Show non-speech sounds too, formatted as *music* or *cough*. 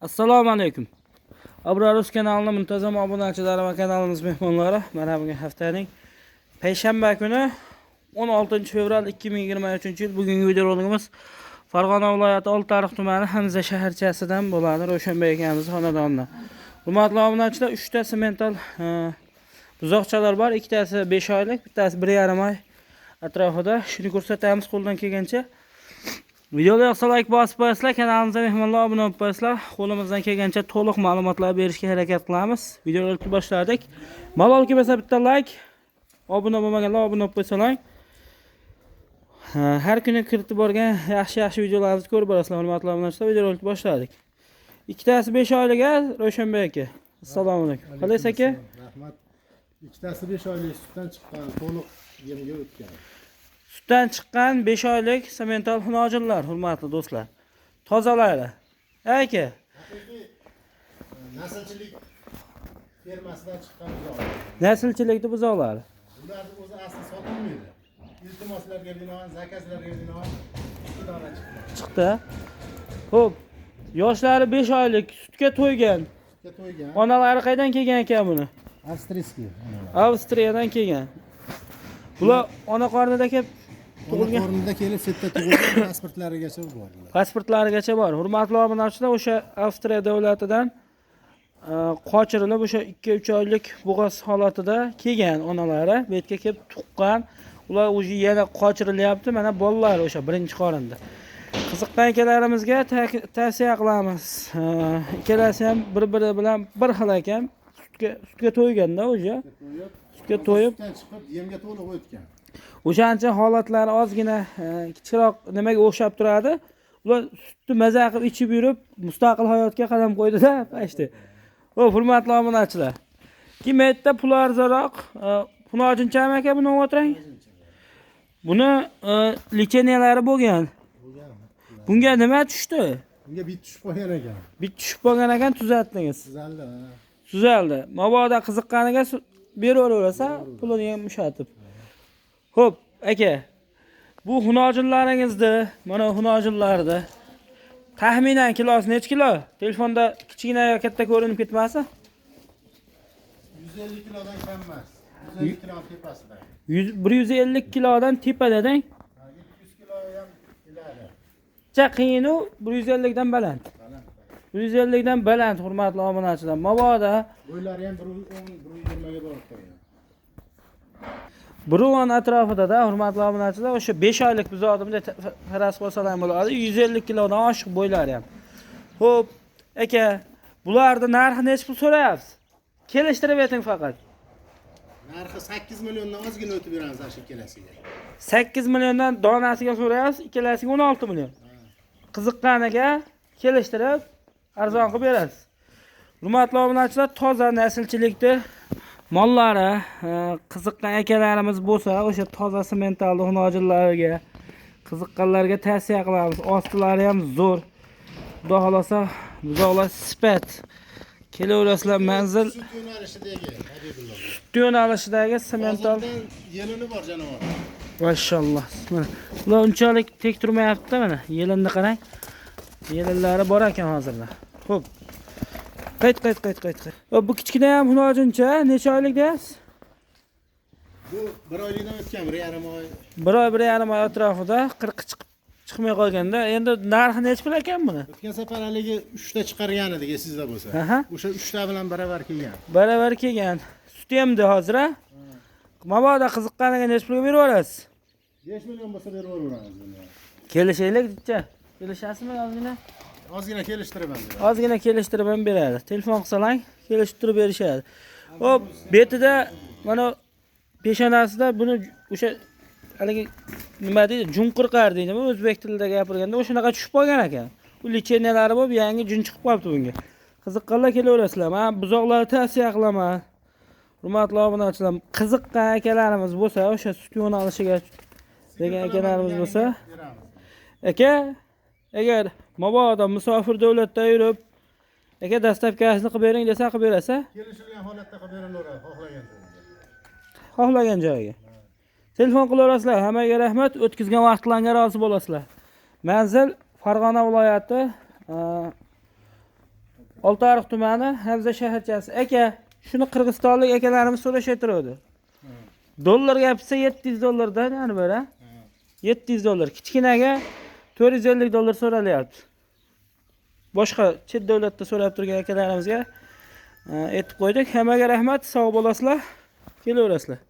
assalomu alaykum abrorus kanalini muntazam obunachilar va kanalimiz mehmonlari mana bugun haftaning payshanba kuni 16 fevral 2023 yil bugungi videoroligimiz farg'ona viloyati oltiariq tumani hamza shaharchasidan bo'ladi ro'shanbek akamiz xonadonidan hurmatli obunachilar 3 ta semental e, buzoqchalar bor ikkitasi 5 oylik bittasi 1,5 oy atrofida shuni ko'rsatamiz qo'ldan kelgancha Videoga yoqsa like bosib qo'yasizlar, kanalimizga mehmonlar obuna bo'lib qo'yasizlar. Qo'limizdan kelgancha to'liq ma'lumotlar berishga harakat qilamiz. Videoga boshladik. Malol kelmasa bitta like, obuna bo'lmaganlar obuna bo'lib qo'ysalar. Ha, Har kuni kiritib borgan yaxshi-yaxshi videolarimizni ko'rib borasizlar, hurmatli obunachilar. Videoga boshladik. Ikkitasi 5 oylik Ro'shanbek aka. Assalomu alaykum. Qalaysiz aka? rahmat ikkitasi besh oylik sutdan chiqqan to'liq yemga o'tgan Sutdan chiqqan 5 oylik semental hunojinlar, hurmatli do'stlar. Tozalari. Aka, naslchilik fermasidan chiqqan buzoq naslchilikni buzoqlari. ularni o'zi asli sotilmaydi iltimoslarga binoan zakazlarga binoan dona chiqqan chiqdi. Xo'p, yoshlari 5 oylik sutga to'ygan. sutga to'ygan Onalari qaydan kelgan ekan buni? avstriyskiy Avstriyadan kelgan Bular ona qornida kelib ona tug'ilgan. o'rnida kelib shu yerda tug'ilgan *coughs* pasportlarigacha bordilar Pasportlarigacha bor. Hurmatli obunachilar, o'sha Avstriya davlatidan e, qochirilib o'sha 2-3 oylik bo'g'oz holatida kelgan onalari, bu yerga kelib tuqqan. Ular уже yana qochirilyapti. Mana bolalar o'sha birinchi qorinda. Qiziqqan akalarimizga ta- tavsiya qilamiz. E, Ikkalasi ham bir-biri bilan bir xil ekan. Sutga sutga to'yganda o'sha. Sutga to'yib chiqib yemga to'liq o'tgan O'shancha holatlari ozgina e, kichikroq nimaga o'xshab turadi. Ular sutni maza qilib ichib yurib, mustaqil hayotga qadam qo'ydida pashti. Xo'p, hurmatli obunachilar. Kim yerda pul arzonroq, e, Punojinchami aka buni o'tirang? Buni e, licheniyalari bo'lgan. Bunga nima tushdi? unga bit tushib qolgan ekan Bit tushib qolgan ekan tuzatdingiz. tuzaldi. Tuzaldi. Mabodo qiziqqaniga su- beraverasa, pulini ham ushatib. Xo'p, aka. Bu hunojinlaringizni, mana hunojinlarni taxminan kilosi necha kilo? Telefonda kichkina yo katta ko'rinib ketmasa? 150 kilodan kam emas 150 kilo tepasida 100 150 kilodan tepada deng. 200 kilo ham keladi qiyin u 150 dan baland. baland 150 dan baland hurmatli obunachilar. Mabodo bo'ylari ham 110 120 ga borib qolgan Brunon atrofida-da hurmatli obunachilar o'sha 5 oylik bunday ta- faraz qilsalar ham bo'ladi. 150 kilodan oshiq bo'ylari ham. Xo'p, aka, bularni narxi necha pul so'rayapsiz? Kelishtirib ayting faqat. narxi 8 milliondan ozgina o'tib beramiz ana shu ikkalasiga 8 milliondan donasiga so'rayapsiz, ikkalasiga 16 million. Qiziqqaniga kelishtirib arzon qilib berasiz. Hurmatli obunachilar, toza naslchilikni mollari, e, qiziqqan akalarimiz bo'lsa, o'sha toza sementalli hunojinlarga qiziqqanlarga tavsiya qilamiz. Ostilari ham zo'r. Xudo xolasa, buzoqlar sifat. Kelaverasizlar manzil sut yo'nalishidagi habibullo yo'nalishidagi semental yelini bor jonivor Mashalloh. Mana ular unchalik tek turmayapti mana. Yelinni qarang. Yelinlari bor ekan hozirda. Xo'p. Qayt, qayt, qayt, qayt. bu kichkina ham hunojincha necha oylik deyapsiz? bu bir oylikdan o'tgan bir yarim oy Bir oy, bir yarim oy atrofida qirqi chiqib chiqmay qolganda, endi narxi necha pul ekan buni? o'tgan safar haligi uchta chiqargan edik esingizda bo'lsa o'sha uchta bilan baravar kelgan Baravar kelgan. Suti hamda hozir a? Mabodo qiziqqaniga necha pulga berib yuborasiz? 5 million bo'lsa berib buni Kelishaylik, ditcha. Kelishasizmi ozgina? Ozgina kelishtirib ham beramiz ozgina kelishtirib ham beradi telefon qilsalang kelishtirib berishadi hop betida mana peshonasida buni o'sha haligi nima deydi junqirqar deydimi o'zbek tilida gapirganda o'shanaqa tushib qolgan ekan bu licheniyalari bo'lib yangi jun chiqib qolibdi bunga qiziqqanlar kelaverasizlar man buzoqlarni tavsiya qilaman hurmatli obunachilar qiziqqan akalarimiz bo'lsa o'sha sut yo'nalishiga degan akalarimiz bo'lsa aka agar mabodo musofir davlatda yurib aka dastavkasini qilib bering desa qilib berasa kelishilgan holatda qilib berilaveradi xohlagan xohlagan joyiga telefon qilaverasizlar hammaga rahmat o'tkazgan vaqtlarga rozi bo'lasizlar manzil farg'ona viloyati Oltiariq tumani, Havza shaharchasi. Aka, shuni qirg'izistonlik akalarimiz so'rashaytiradi. Dollar gapsa 700 dollardan yani böyle. 700 dollar. Kichkinaga 450 dollar so'ralyapti. Boshqa chet davlatda so'rab turgan akalarimizga e, aytib qo'ydik. Hammaga rahmat, sog' bo'lasizlar. Kelaverasizlar.